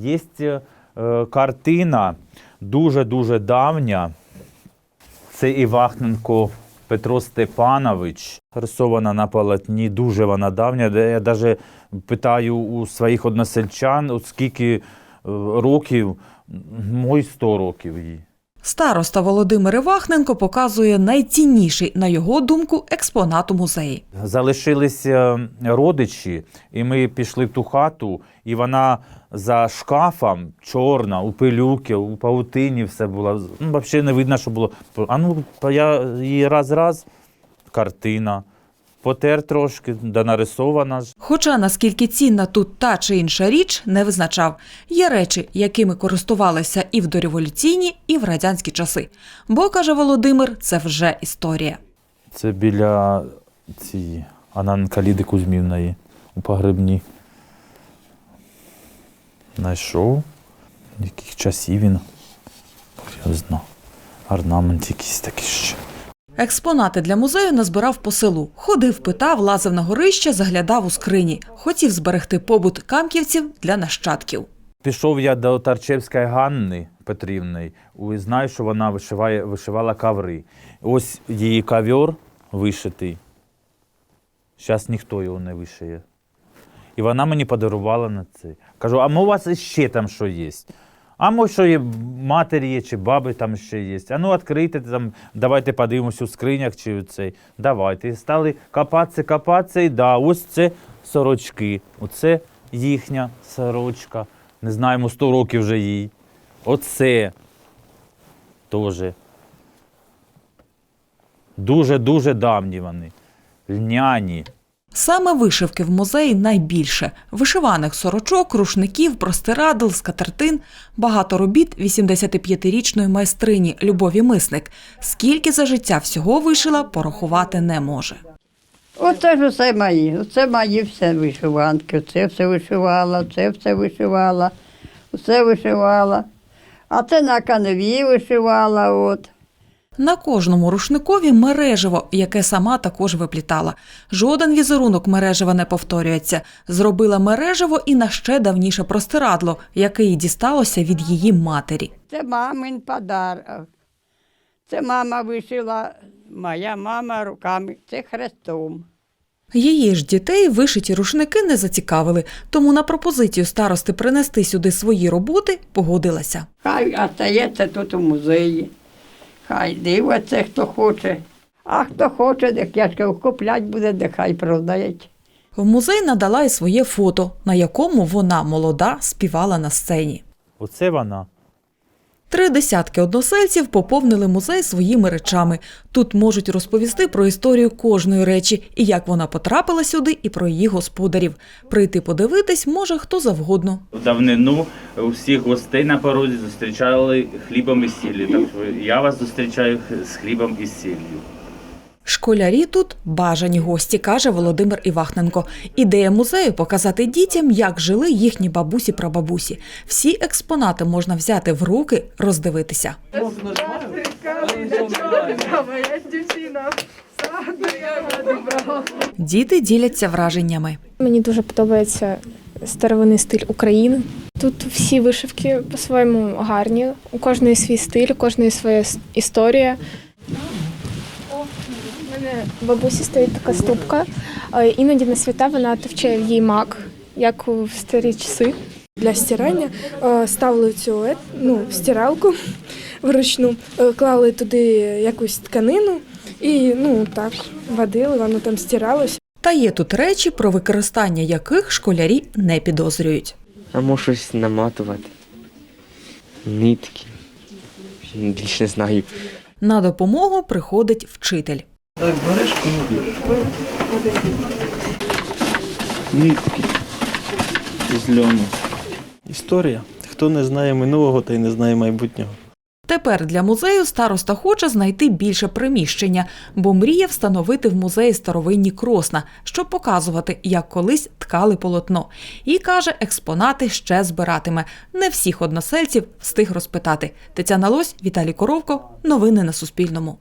Є е, картина дуже-дуже давня. Це Івахненко Петро Степанович, рисована на полотні, дуже вона давня. Я навіть питаю у своїх односельчан, скільки е, років, мої 100 років їй. Староста Володимир Івахненко показує найцінніший, на його думку, експонат у музеї. Залишилися родичі, і ми пішли в ту хату, і вона за шкафом чорна, у пилюки, у паутині все було. Ну, взагалі не видно, що було. А ну, я її раз-раз, картина. Потер трошки, да нарисована ж. Хоча наскільки цінна тут та чи інша річ, не визначав. Є речі, якими користувалися і в дореволюційні, і в радянські часи. Бо, каже Володимир, це вже історія. Це біля цієї Ананка Ліди Кузьмівної у погребні. Знайшов. Яких часів він. Я. Орнамент якийсь такий ще. Експонати для музею назбирав по селу. Ходив, питав, лазив на горище, заглядав у скрині. Хотів зберегти побут камківців для нащадків. Пішов я до Тарчевської Ганни Петрівни і знаю, що вона вишиває, вишивала каври. Ось її ковер вишитий. Зараз ніхто його не вишиє. І вона мені подарувала на це. Кажу, а мо у вас ще там що є? А може, є матері є, чи баби там ще є. А ну відкрийте там, давайте подивимося у скринях чи у цей. Давайте. І стали копатися, копатися, і да, ось це сорочки. Оце їхня сорочка. Не знаємо, 100 років вже їй. Оце теж. Дуже-дуже давні вони. Льняні. Саме вишивки в музеї найбільше: вишиваних сорочок, рушників, простирадл, скатертин, багато робіт 85-річної майстрині Любові Мисник. Скільки за життя всього вишила, порахувати не може. Оце ж усе мої, оце мої все вишиванки, оце все вишивала, це все вишивала, все вишивала. А це на каневі вишивала. От. На кожному рушникові мережево, яке сама також виплітала. Жоден візерунок мережева не повторюється. Зробила мережево і на ще давніше простирадло, яке їй дісталося від її матері. Це мамин подарок. Це мама вишила, моя мама руками, це хрестом. Її ж дітей вишиті рушники не зацікавили, тому на пропозицію старости принести сюди свої роботи погодилася. Хай остається тут у музеї. Хай дивиться, хто хоче. А хто хоче, так я ж куплять буде, дехай продають. В музей надала й своє фото, на якому вона молода співала на сцені. Оце вона. Три десятки односельців поповнили музей своїми речами. Тут можуть розповісти про історію кожної речі і як вона потрапила сюди, і про її господарів. Прийти подивитись може хто завгодно. Давнину усіх гостей на порозі зустрічали хлібом і сіллю. Так я вас зустрічаю з хлібом і сіллю. Школярі тут бажані гості, каже Володимир Івахненко. Ідея музею показати дітям, як жили їхні бабусі прабабусі. Всі експонати можна взяти в руки, роздивитися. Діти діляться враженнями. Мені дуже подобається старовинний стиль України. Тут всі вишивки по-своєму гарні. У кожної свій стиль, у кожної своя історія. Мене бабусі стоїть така ступка. Іноді на свята вона товче в їй мак, як у в старі часи. Для стирання ставили цю е, ну, стиралку вручну, е, клали туди якусь тканину і ну так водили, воно там стиралося. Та є тут речі, про використання яких школярі не підозрюють. А може щось наматувати. Нитки. Більше не знаю. На допомогу приходить вчитель. Так, береш. Нитки з льону. Історія. Хто не знає минулого, той не знає майбутнього. Тепер для музею староста хоче знайти більше приміщення, бо мріє встановити в музеї старовинні кросна, щоб показувати, як колись ткали полотно. І каже, експонати ще збиратиме. Не всіх односельців встиг розпитати. Тетяна Лось, Віталій Коровко. Новини на Суспільному.